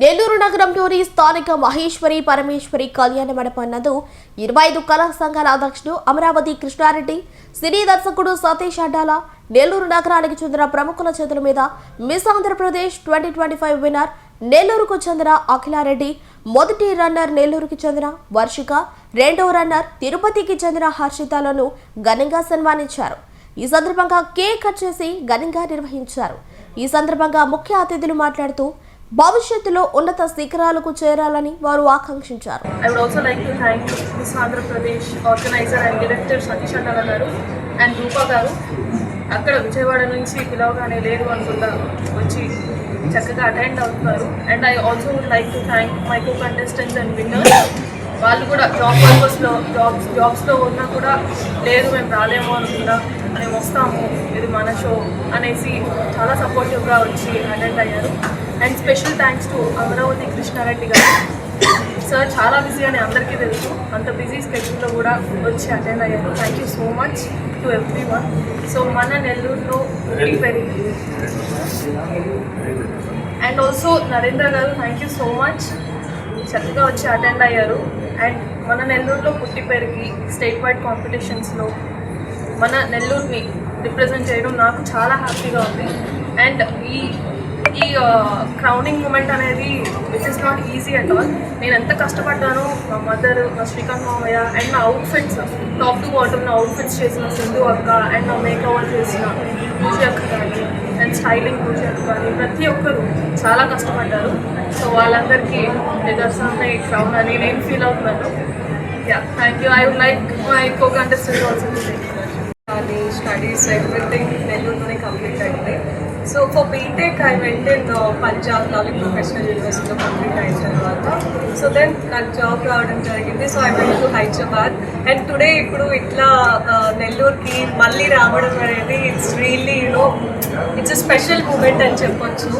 నెల్లూరు నగరంలోని స్థానిక మహేశ్వరి పరమేశ్వరి కళ్యాణ మండపం నందు ఇరవై ఐదు కళా సంఘాల అధ్యక్షుడు అమరావతి కృష్ణారెడ్డి సినీ దర్శకుడు సతీష్ అడ్డాల నెల్లూరు నగరానికి చెందిన ప్రముఖుల చేతుల మీద Miss Andhra Pradesh twenty twenty five winner నెల్లూరుకు చెందిన అఖిలారెడ్డి మొదటి రన్నర్ నెల్లూరుకి చెందిన వర్షిక రెండో రన్నర్ తిరుపతికి చెందిన హర్షితలను ఘనంగా సన్మానించారు. ఈ సందర్భంగా కేక్ కట్ చేసి ఘనంగా నిర్వహించారు. ఈ సందర్భంగా ముఖ్య అతిథులు మాట్లాడుతూ భవిష్యత్తులో ఉన్నత శిఖరాలకు చేరాలని వారు ఆకాంక్షించారు. I would also like to thank Miss Andhra Pradesh organiser and director Satish Satish garu and Rupa garu. అక్కడ విజయవాడ నుంచి పిలవగానే లేదు అనుకుంటా వచ్చి చక్కగా అటెండ్ అవుతున్నారు. And I also would like to thank my co contestants and winners వాళ్ళు కూడా జాబ్ పర్పస్లో జాబ్స్ జాబ్స్లో ఉన్నా కూడా లేదు మేము రాలేము అనుకున్నా మేము వస్తాము ఇది మన షో అనేసి చాలా సపోర్టివ్గా వచ్చి అటెండ్ అయ్యారు. And special thanks to Amaravati Krishna Reddy garu. Sir చాలా బిజీ అని అందరికీ తెలుసు. అంత బిజీ స్కెడ్యూల్లో కూడా వచ్చి అటెండ్ అయ్యారు. Thank you so much to everyone so మన నెల్లూరులో పుట్టి పెరిగి అండ్ ఆల్సో నరేంద్ర గారు థ్యాంక్ యూ సో మచ్ చక్కగా వచ్చి అటెండ్ అయ్యారు. అండ్ మన నెల్లూరులో పుట్టి పెరిగి స్టేట్ వైడ్ కాంపిటీషన్స్లో మన నెల్లూరుని రిప్రజెంట్ చేయడం నాకు చాలా హ్యాపీగా ఉంది. అండ్ ఈ ఈ క్రౌనింగ్ మూమెంట్ అనేది which is not easy at all నేను ఎంత కష్టపడ్డానో మా మదర్ మా శ్రీకాంత్ మామయ్య అండ్ నా అవుట్ఫిట్స్ టాప్ టు బాటమ్ నా అవుట్ఫిట్స్ చేసిన సింధు అక్క అండ్ నా మేకవర్ చేసిన పూజ అక్క కానీ అండ్ స్టైలింగ్ పూజ అక్క కానీ ప్రతి ఒక్కరు చాలా కష్టపడ్డారు. సో వాళ్ళందరికీ నిదర్శనమే క్రౌన్ అని నేను ఫీల్ అవుతున్నాను. Yeah thank you I would like my co contestant also కానీ స్టడీస్ ఎవ్రీథింగ్ నెల్లూరులోనే కంప్లీట్ అయింది. So for B Tech I went in Punjab నాలుగు ప్రొఫెషనల్ యూనివర్సిటీలో కంప్లీట్ అయిన తర్వాత. సో దెన్ నాకు జాబ్ రావడం జరిగింది. So I went to Hyderabad and today ఇప్పుడు ఇట్లా నెల్లూరుకి మళ్ళీ రావడం అనేది it's really you know it's a special moment అని చెప్పొచ్చు.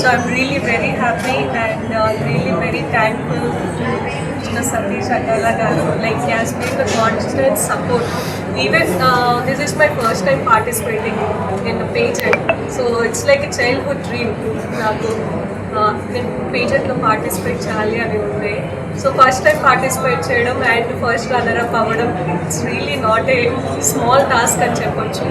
So I'm really very happy and really very thankful చిన్న Satish Addala garu like has been constant support even this is my first time participating in pageant so it's like a childhood dream నాకు uh, నేను పేజెంట్లో participate చేయాలి అని ఉండే so first time participate చేయడం and first runner up అవ్వడం it's really not a small task అని చెప్పొచ్చు.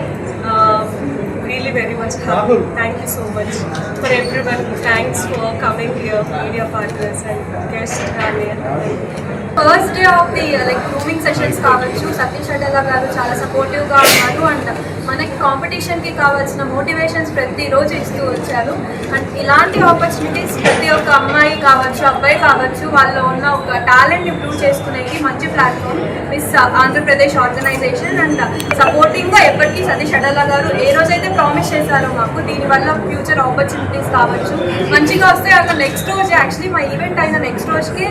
very much happy. Thank you so much for everyone. Thanks for coming here, media partners and guests. First day of the like grooming sessions కావచ్చు సతీష్ అడ్డల గారు చాలా సపోర్టివ్గా ఉన్నారు. And మనకి కాంపిటీషన్కి కావాల్సిన motivations ప్రతిరోజు ఇస్తూ వచ్చారు. అండ్ ఇలాంటి ఆపర్చునిటీస్ ప్రతి ఒక్క అమ్మాయి కావచ్చు అబ్బాయి కావచ్చు వాళ్ళు ఉన్న ఒక టాలెంట్ని ప్రూవ్ చేసుకునేకి మంచి platform Miss Andhra Pradesh organization and సపోర్టింగ్గా ఎప్పటికీ సతీష్ అడ్డల గారు ఏ రోజైతే ప్రామిస్ చేశారో మాకు దీనివల్ల ఫ్యూచర్ ఆపర్చునిటీస్ కావచ్చు. మంచిగా వస్తే అక్కడ నెక్స్ట్ రోజు యాక్చువల్లీ మా ఈవెంట్ అయిన నెక్స్ట్ రోజుకి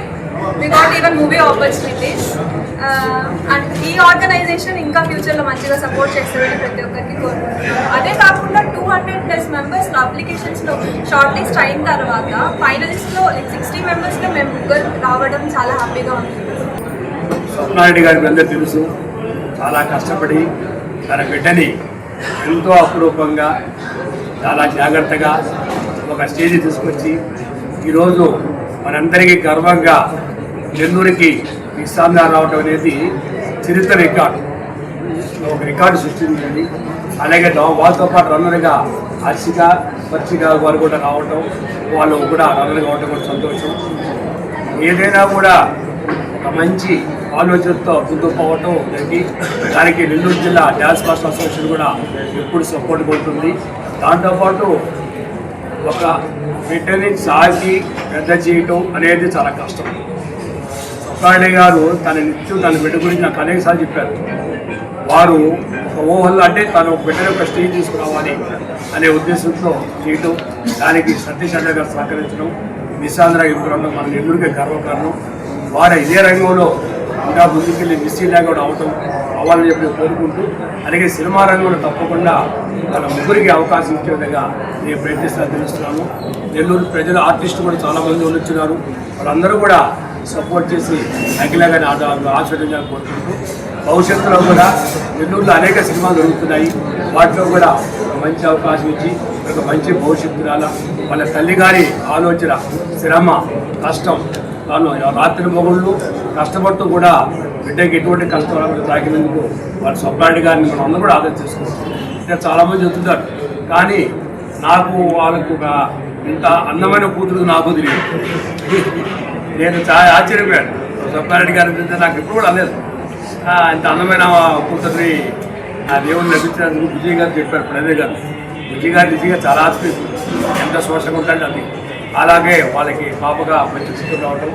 we got even movie opportunities and uh, ఈ ఆర్గనైజేషన్ ఇంకా ఫ్యూచర్లో మంచిగా సపోర్ట్ చేస్తుందని ప్రతి ఒక్కరికి కోరుకుంటున్నాను. అదే కాకుండా టూ హండ్రెడ్ ప్లస్ మెంబర్స్లో అప్లికేషన్స్లో షార్ట్ లిస్ట్ అయిన తర్వాత ఫైనలిస్ట్లో లైక్ సిక్స్టీ మెంబర్స్లో మేము ముగ్గురు రావడం చాలా హ్యాపీగా ఉంది. స్వప్నారెడ్డి గారికి అందరూ తెలుసు. చాలా కష్టపడి తన బిడ్డని ఎంతో అపురూపంగా చాలా జాగ్రత్తగా ఒక స్టేజ్ తీసుకొచ్చి ఈరోజు మనందరికీ గర్వంగా నెల్లూరుకి విశ్రాంతి రావడం అనేది చరిత్ర రికార్డు. ఒక రికార్డు సృష్టించింది. అలాగే వాళ్ళతో పాటు రన్నర్గా హర్షిక వర్షిక వారు కూడా రావటం వాళ్ళు కూడా రన్నర్గా కావడం కూడా సంతోషం. ఏదైనా కూడా ఒక మంచి ఆలోచనతో ముందుకు పోవటం జరిగి దానికి నెల్లూరు జిల్లా డ్యాన్స్ మాస్టర్ అసోసియేషన్ కూడా ఎప్పుడు సపోర్ట్ కొడుతుంది. దాంతోపాటు ఒక బిడ్డని సాగి పెద్ద చేయటం అనేది చాలా కష్టం. సుబ్బారెడ్డి గారు తన నిత్యం తన బిడ్డ గురించి నాకు అనేకసార్లు చెప్పారు. వారు ఒక ఊహల్లో అంటే తను ఒక ఒక స్టేజ్ తీసుకురావాలి అనే ఉద్దేశంతో చేయటం దానికి సతీష్ అడ్డ గారు సహకరించడం నిశాంధ్ర ఇవ్వడం మన నెల్లూరుకి గర్వకారణం. వారు ఇదే రంగంలో ఇంకా ముందుకెళ్ళి మిస్సీలా కూడా అవటం అవ్వాలని చెప్పి కోరుకుంటూ అలాగే సినిమా రంగంలో తప్పకుండా తన ముగ్గురికి అవకాశం ఇచ్చే విధంగా నేను ప్రయత్నిస్తాను తెలుస్తున్నాను. నెల్లూరు ప్రజలు ఆర్టిస్టు కూడా చాలా మంది వచ్చినారు వాళ్ళందరూ కూడా సపోర్ట్ చేసి అఖిలగాని ఆశీర్వదించాలని కోరుకుంటూ భవిష్యత్తులో కూడా నెల్లూరులో అనేక సినిమాలు జరుగుతున్నాయి. వాటిలో కూడా ఒక మంచి అవకాశం ఇచ్చి ఒక మంచి భవిష్యత్తు రాల. వాళ్ళ తల్లిగారి ఆలోచన శ్రమ కష్టం తాను రాత్రి మొగుళ్ళు కష్టపడుతూ కూడా బిడ్డకి ఎటువంటి కష్టం రాకుండా తాకినందుకు వాళ్ళ స్వప్నారెడ్డి గారిని మనం అందరూ కూడా ఆదరణ చేసుకోవచ్చు ఇంకా చాలామంది చెప్తుంటారు. కానీ నాకు వాళ్ళకు ఒక ఇంత అందమైన కూతురు నాకు తెలియదు. నేను చాలా ఆశ్చర్యపోయాను. స్వప్నారెడ్డి గారి గురించి నాకు ఎప్పుడు కూడా అనలేదు. ఆ, ఇంత అందమైన కూతుర్ని ఆ దేవుని లభించినందుకు విజయ్ గారు చెప్పారు ప్రణయ్ గారు. విజయ్ గారు నిజంగా చాలా ఆశ్చర్య. ఎంత శోషంగా ఉంటాడు అది. అలాగే వాళ్ళకి పాపగా మంచి స్థితి రావడం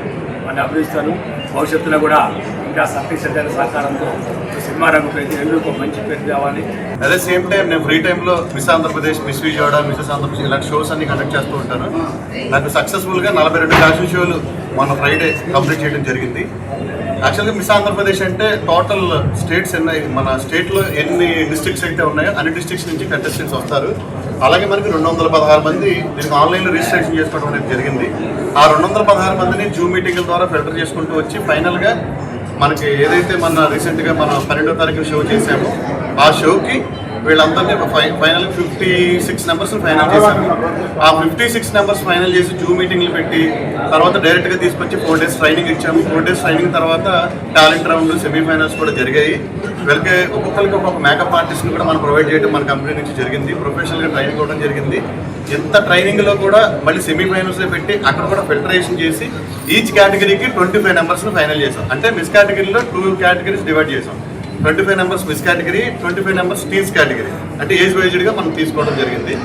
వాళ్ళని అభినందిస్తాను. భవిష్యత్తులో కూడా ఇంకా సత్యశ్రద్ధ సహకారంతో సినిమా రంగు అయితే ఎందుకు మంచి పేరు తేవాలి. అదే సేమ్ టైం నేను ఫ్రీ టైంలో Miss Andhra Pradesh Miss Vijayawada Mrs Andhra Pradesh ఇలాంటి షోస్ అన్ని కండక్ట్ చేస్తూ ఉంటాను. నాకు సక్సెస్ఫుల్గా నలభై రెండు ఫ్యాషన్ షోలు మన ఫ్రైడే కంప్లీట్ చేయడం జరిగింది. యాక్చువల్గా మిస్ ఆంధ్రప్రదేశ్ అంటే టోటల్ స్టేట్స్ ఎన్ని మన స్టేట్లో ఎన్ని డిస్ట్రిక్ట్స్ అయితే ఉన్నాయో అన్ని డిస్ట్రిక్ట్స్ నుంచి కంటెస్టెంట్స్ వస్తారు. అలాగే మనకి రెండు వందల పదహారు మంది దీనికి ఆన్లైన్లో రిజిస్ట్రేషన్ చేసుకోవడం అనేది జరిగింది. ఆ రెండు వందల పదహారు మందిని జూమ్ మీటింగ్ల ద్వారా ఫిల్టర్ చేసుకుంటూ వచ్చి ఫైనల్గా మనకి ఏదైతే మన రీసెంట్గా మనం పన్నెండో తారీఖు షో చేసామో ఆ షోకి వీళ్ళందరినీ final fifty six numbers final చేశాము ఆ ఫిఫ్టీ సిక్స్ నెంబర్స్ ఫైనల్ చేసి జూమ్ మీటింగ్లు పెట్టి తర్వాత డైరెక్ట్గా తీసుకొచ్చి ఫోర్ డేస్ ట్రైనింగ్ ఇచ్చాము. ఫోర్ డేస్ ట్రైనింగ్ తర్వాత టాలెంట్ రౌండ్ సెమీఫైనల్స్ కూడా జరిగాయి. వీళ్ళకి ఒక్కొక్కరికి ఒక్కొక్క మేకప్ ఆర్టిస్ట్ని కూడా మనం ప్రొవైడ్ చేయడం మన కంపెనీ నుంచి జరిగింది. ప్రొఫెషనల్గా ట్రైనింగ్ ఇవ్వడం జరిగింది. ఎంత ట్రైనింగ్లో కూడా మళ్ళీ సెమీఫైనల్స్లో పెట్టి అక్కడ కూడా ఫిల్టరేషన్ చేసి ఈచ్ కేటగిరీకి ట్వంటీ ఫైవ్ నెంబర్స్ని ఫైనల్ చేసాం అంటే మిస్ కేటగిరీలో టూ కేటగిరీస్ డివైడ్ చేసాం twenty five numbers miss category twenty five numbers teens category. అంటే ఏజ్ వైజ్డ్గా మనం తీసుకోవడం జరిగింది.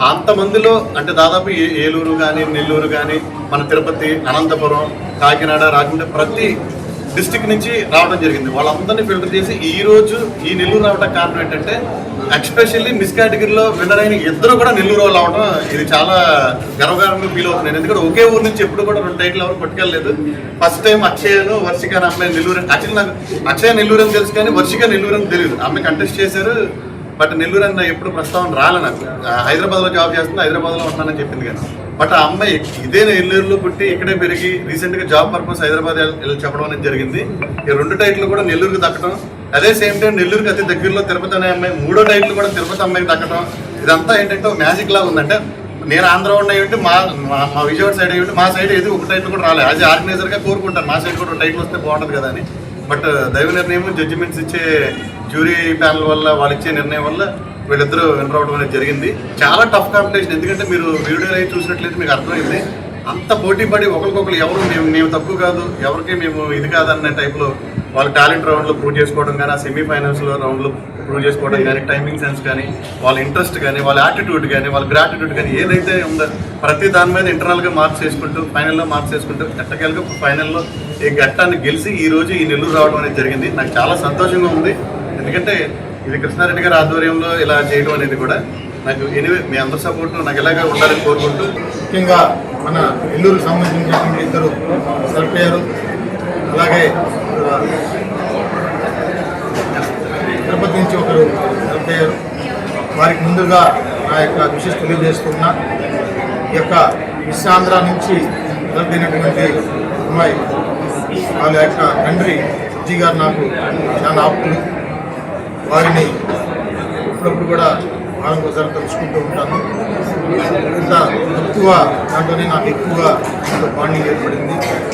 అంతమందిలో అంటే దాదాపు ఏ- ఏలూరు కానీ నెల్లూరు కానీ మన తిరుపతి అనంతపురం కాకినాడ రాకుండా ప్రతి డిస్టిక్ నుంచి రావడం జరిగింది. వాళ్ళందరినీ ఫిల్టర్ చేసి ఈ రోజు ఈ నెల్లూరు రావడం కారణం ఏంటంటే ఎక్స్పెషల్లీ మిస్ కేటగిరీలో విన్నర్ అయిన ఇద్దరు కూడా నెల్లూరు వాళ్ళు అవడం ఇది చాలా గర్వకారంగా ఫీల్ అవుతున్నాను. ఎందుకంటే ఒకే ఊరు నుంచి ఎప్పుడు కూడా రెండు టైట్లు ఎవరు పట్టుకెళ్ళలేదు. ఫస్ట్ టైం అక్షయను వర్షిక అనే అమ్మాయి నెల్లూరు యాక్చువల్లీ నాకు అక్షయ నెల్లూరు అని తెలుసు కానీ వర్షిక నెల్లూరు అని తెలియదు. ఆమె కంటెస్ట్ చేశారు. బట్ నెల్లూరు అన్న ఎప్పుడు ప్రస్తావన రాలే నాకు. హైదరాబాద్లో జాబ్ చేస్తున్నా హైదరాబాద్లో ఉంటున్నానని చెప్పింది కానీ బట్ ఆ అమ్మాయి ఇదే నెల్లూరులో పుట్టి ఇక్కడే పెరిగి రీసెంట్గా జాబ్ పర్పస్ హైదరాబాద్ చెప్పడం అనేది జరిగింది. ఈ రెండు టైట్లు కూడా నెల్లూరుకి దక్కడం అదే సేమ్ టైం నెల్లూరుకి అతి దగ్గరలో తిరుపతి అనే అమ్మాయి మూడో టైట్లు కూడా తిరుపతి అమ్మాయికి దక్కడం ఇదంతా ఏంటంటే ఒక మ్యాజిక్ లాగా ఉందంటే నేను ఆంధ్ర ఉన్న మా మా- మా విజయవాడ సైడ్ ఏంటి మా సైడ్ ఏది ఒక టైటిల్ కూడా రాలేదు యాజ్ ఆర్గనైజర్గా కోరుకుంటాను. మా సైడ్ కూడా ఒక టైటిల్ వస్తే బాగుంటుంది కదా అని. బట్ దైవ నిర్ణయం జడ్జిమెంట్స్ ఇచ్చే జ్యూరీ ప్యానల్ వల్ల వాళ్ళు ఇచ్చే నిర్ణయం వల్ల వీళ్ళిద్దరూ విన్ రావడం అనేది జరిగింది. చాలా టఫ్ కాంపిటీషన్ ఎందుకంటే మీరు వీడియోలో అయి చూసినట్లయితే మీకు అర్థమైంది. అంత పోటీ పడి ఒకరికొకరు ఎవరు మేము మేము తక్కువ కాదు ఎవరికి మేము ఇది కాదన్న టైప్లో వాళ్ళు టాలెంట్ రౌండ్లో ప్రూవ్ చేసుకోవడం కానీ ఆ సెమీఫైనల్స్లో రౌండ్లో ప్రూవ్ చేసుకోవడం కానీ టైమింగ్ సెన్స్ కానీ వాళ్ళ ఇంట్రెస్ట్ కానీ వాళ్ళ యాటిట్యూడ్ కానీ వాళ్ళ గ్రాటిట్యూడ్ కానీ ఏదైతే ఉందో ప్రతి దాని మీద ఇంటర్నల్గా మార్క్స్ చేసుకుంటూ ఫైనల్లో మార్క్స్ చేసుకుంటూ ఎట్టకెళ్ళగా ఫైనల్లో ఈ ఘట్టాన్ని గెలిచి ఈ రోజు ఈ నెల్లూరు రావడం అనేది జరిగింది. నాకు చాలా సంతోషంగా ఉంది. ఎందుకంటే ఇది కృష్ణారెడ్డి గారి ఆధ్వర్యంలో ఇలా చేయడం అనేది కూడా నాకు ఎనివే మీ అందరి సపోర్ట్ నాకు ఇలాగే ఉండాలని కోరుకుంటూ ముఖ్యంగా మన నెల్లూరుకు సంబంధించినటువంటి ఇద్దరు సెలెక్ట్ అయ్యారు అలాగే తిరుపతి నుంచి ఒకరు సెలెక్ట్ అయ్యారు వారికి ముందుగా నా యొక్క విశేష తెలియజేస్తున్నా. ఈ యొక్క విశాంధ్ర నుంచి సెలెక్ట్ అయినటువంటి అమ్మాయి వాళ్ళ యొక్క తండ్రి జి గారు నాకు చాలా ఆప్తులు. వారిని అప్పుడప్పుడు కూడా వారం ఒకసారి తలుచుకుంటూ ఉంటాను. ఇంత తక్కువ దాంట్లోనే నాకు ఎక్కువగా బాండింగ్ ఏర్పడింది.